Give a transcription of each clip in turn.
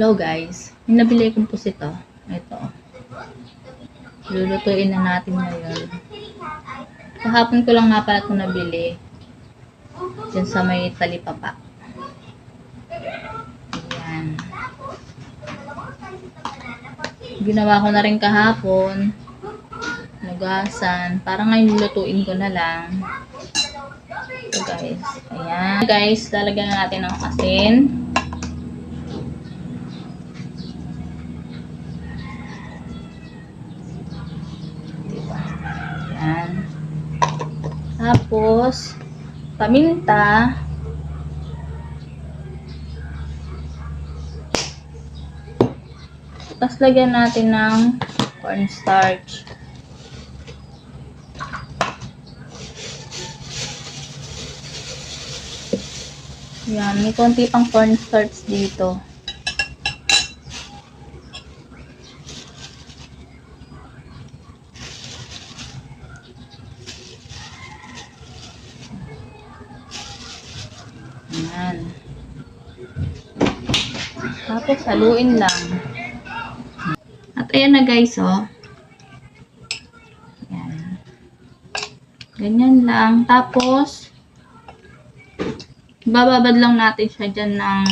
Hello guys, may nabili kong pusito. Ito. Lulutuin na natin ngayon. Kahapon ko lang nga pala ito nabili. Diyan sa may talipapa. Ayan. Ginawa ko na rin kahapon. Nugasan. Para ngayon lutuin ko na lang. Ito guys. Ayan. Guys, lalagyan na natin ng asin. Yan. Tapos, paminta. Tapos, lagyan natin ng cornstarch. Yan, may konti pang cornstarch dito. Yan. Tapos, haluin lang. At ayan na guys, oh. Yan. Ganyan lang. Tapos, bababad lang natin siya dyan ng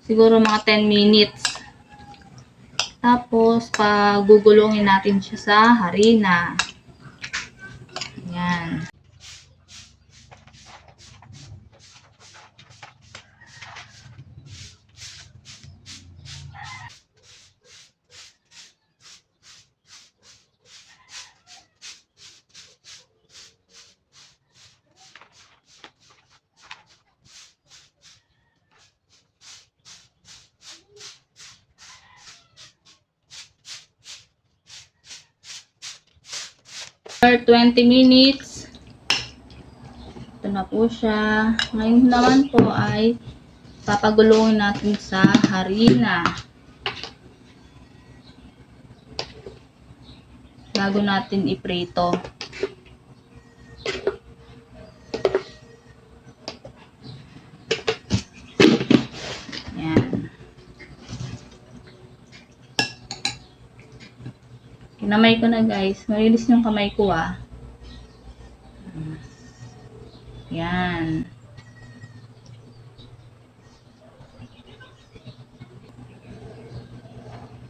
siguro mga 10 minutes. Tapos, pagugulungin natin siya sa harina. Yan. 20 minutes. Ito na po siya. Ngayon naman po ay papagulungin natin sa harina. Bago natin iprito. Yan. Kinamay ko na guys. Malinis yung kamay ko ah. Yan.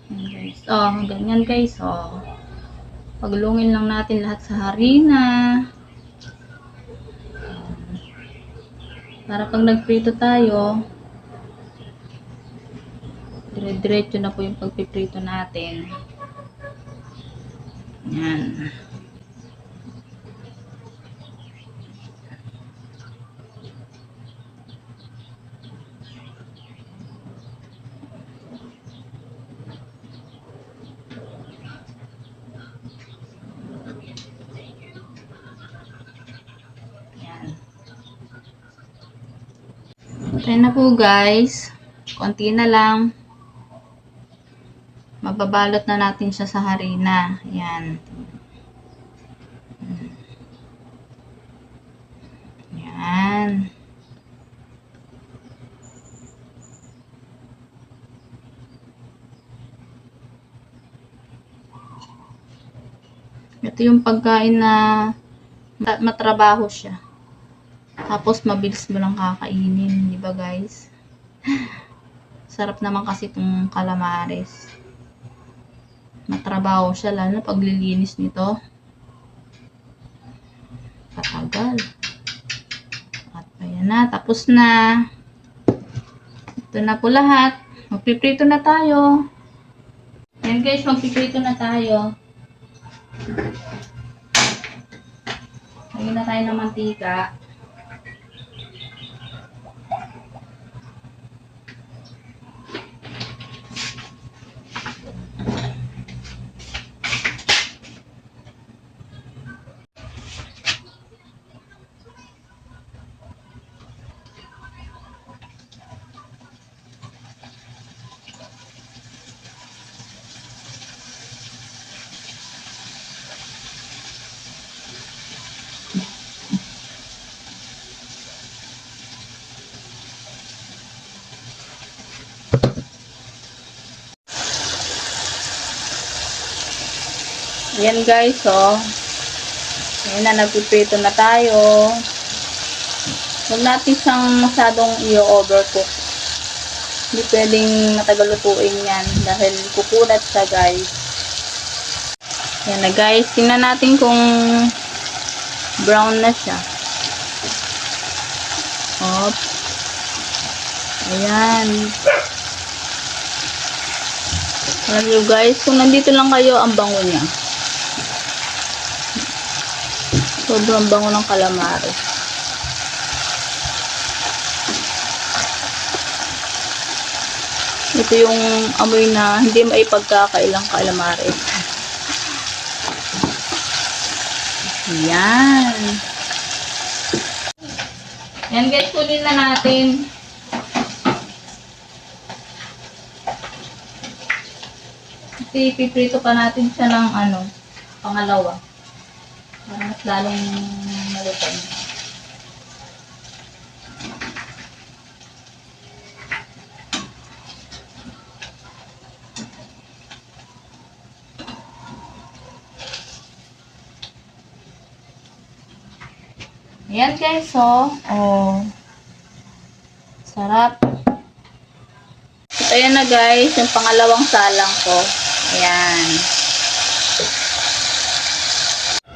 Yan guys. Oh, ganyan guys. Oh. Paglungin lang natin lahat sa harina. Para pag nagprito tayo, dire-diretso na po yung pagpiprito natin. Yan. Try na po guys. Konti na lang. Mababalot na natin siya sa harina. Yan. Yan. Ito yung pagkain na ma- matrabaho siya. Tapos mabilis mo lang kakainin, di ba guys? Sarap naman kasi itong calamares. Matrabaho siya, lalo na paglilinis nito. Katagal. At ayan na, tapos na. Ito na po lahat. Magpiprito na tayo. Yan guys, magpiprito na tayo. Lagyan na tayo ng mantika. Ayan guys, oh. Ayan na, nagpiprito na tayo. Huwag natin siyang masyadong i-overcook. Hindi pwedeng matagal lutuin yan dahil kukulat siya guys. Yan na guys, tingnan natin kung brown na siya. Op. Ayan. Alam nyo guys, kung nandito lang kayo, ang bango niya. Sobrang bango ng calamari. Ito yung amoy na hindi maipagkakailang calamari. Yan. Yan guys, kunin na natin. Kasi piprito pa natin siya ng ano, pangalawa. Para mas lalong malutong. Ayan guys, so, oh. Sarap. At ayan na guys, yung pangalawang salang ko. Ayan.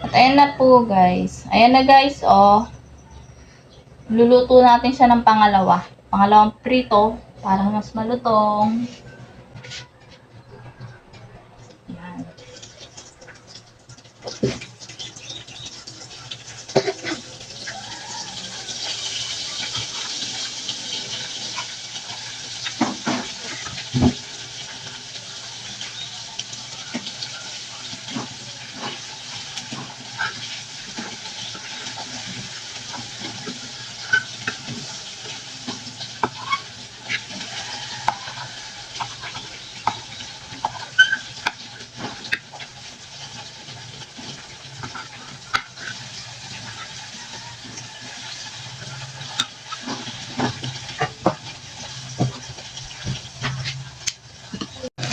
At ayan na po guys. Ayan na guys, oh. Luluto natin siya ng pangalawa. Pangalawang prito para mas malutong. Ayan.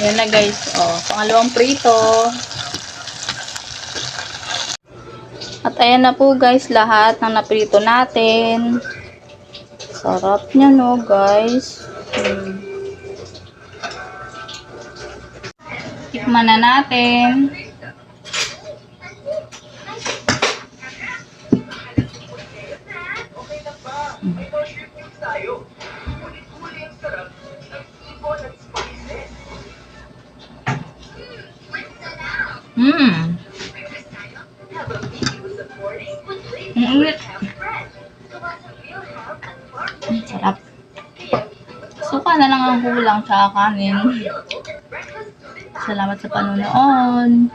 Ayan na guys, oh. Pangalawang prito. At ayan na po guys, lahat ng naprito natin. Sarap niya no guys. Hmm. Tikman na natin. Ang sarap. Suka na lang ang kulang sa kanin. Salamat sa panonood.